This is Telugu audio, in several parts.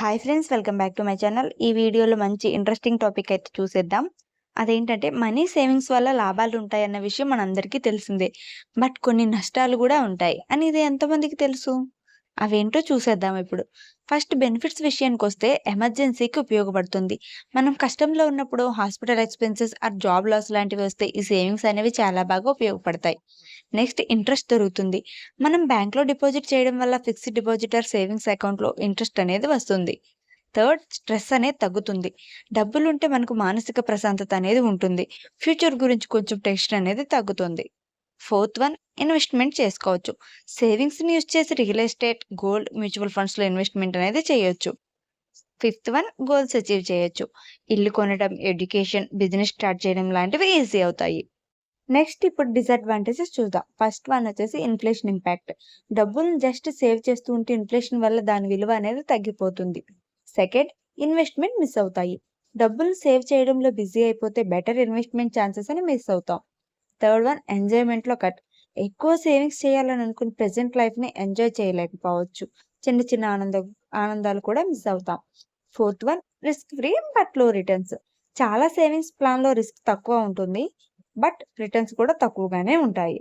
Hi friends welcome back to my channel ఈ వీడియోలో మంచి ఇంట్రెస్టింగ్ టాపిక్ అయితే చూసేద్దాం. అదేంటంటే మనీ సేవింగ్స్ వల్ల లాభాలు ఉంటాయి అన్న విషయం మనందరికీ తెలిసిందే. బట్ కొన్ని నష్టాలు కూడా ఉంటాయి. అని ఇది ఎంతమందికి తెలుసు? అవేంటో చూసేద్దాం ఇప్పుడు. ఫస్ట్ బెనిఫిట్స్ విషయానికి వస్తే ఎమర్జెన్సీకి ఉపయోగపడుతుంది. మనం కష్టంలో ఉన్నప్పుడు hospital expenses or job loss లాంటివి వస్తే ఈ సేవింగ్స్ అనేవి చాలా బాగా ఉపయోగపడతాయి. నెక్స్ట్ ఇంట్రెస్ట్ దొరుకుతుంది. మనం బ్యాంక్లో డిపాజిట్ చేయడం వల్ల ఫిక్స్డ్ డిపాజిట్ ఆర్ సేవింగ్స్ అకౌంట్లో ఇంట్రెస్ట్ అనేది వస్తుంది. థర్డ్ స్ట్రెస్ అనేది తగ్గుతుంది. డబ్బులు ఉంటే మనకు మానసిక ప్రశాంతత అనేది ఉంటుంది. ఫ్యూచర్ గురించి కొంచెం టెన్షన్ అనేది తగ్గుతుంది. ఫోర్త్ వన్ ఇన్వెస్ట్మెంట్ చేసుకోవచ్చు. సేవింగ్స్ని యూజ్ చేసి రియల్ ఎస్టేట్ గోల్డ్ మ్యూచువల్ ఫండ్స్లో ఇన్వెస్ట్మెంట్ అనేది చేయొచ్చు. ఫిఫ్త్ వన్ గోల్స్ అచీవ్ చేయొచ్చు. ఇల్లు కొనడం ఎడ్యుకేషన్ బిజినెస్ స్టార్ట్ చేయడం లాంటివి ఈజీ అవుతాయి. నెక్స్ట్ ఇప్పుడు డిసడ్వాంటేజెస్ చూద్దాం. ఫస్ట్ వన్ వచ్చేసి ఇన్ఫ్లేషన్ ఇంపాక్ట్. డబ్బులను జస్ట్ సేవ్ చేస్తూ ఉంటే ఇన్ఫ్లేషన్ వల్ల దాని విలువ అనేది తగ్గిపోతుంది. సెకండ్ ఇన్వెస్ట్మెంట్ మిస్ అవుతాయి. డబ్బులు సేవ్ చేయడంలో బిజీ అయిపోతే బెటర్ ఇన్వెస్ట్మెంట్ ఛాన్సెస్ అని మిస్ అవుతాం. థర్డ్ వన్ ఎంజాయ్మెంట్లో కట్. ఎక్కువ సేవింగ్స్ చేయాలని అనుకుని ప్రజెంట్ లైఫ్ని ఎంజాయ్ చేయలేకపోవచ్చు. చిన్న చిన్న ఆనంద ఆనందాలు కూడా మిస్ అవుతాం. ఫోర్త్ వన్ రిస్క్ ఫ్రీ బట్లో రిటర్న్స్. చాలా సేవింగ్స్ ప్లాన్లో రిస్క్ తక్కువ ఉంటుంది. బట్ రిటర్న్స్ కూడా తక్కువగానే ఉంటాయి.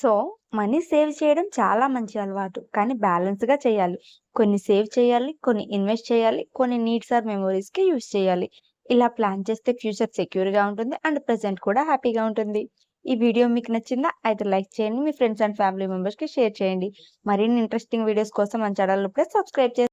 సో మనీ సేవ్ చేయడం చాలా మంచి అలవాటు. కానీ బ్యాలెన్స్గా చేయాలి. కొన్ని సేవ్ చేయాలి కొన్ని ఇన్వెస్ట్ చేయాలి కొన్ని నీడ్స్ ఆర్ మెమొరీస్కి యూజ్ చేయాలి. ఇలా ప్లాన్ చేస్తే ఫ్యూచర్ సెక్యూర్గా ఉంటుంది అండ్ ప్రజెంట్ కూడా హ్యాపీగా ఉంటుంది. ఈ వీడియో మీకు నచ్చిందా? అయితే లైక్ చేయండి మీ ఫ్రెండ్స్ అండ్ ఫ్యామిలీ మెంబర్స్కి షేర్ చేయండి. మరిన్ని ఇంట్రెస్టింగ్ వీడియోస్ కోసం మన ఛానల్ ఇప్పుడే సబ్స్క్రైబ్ చేయండి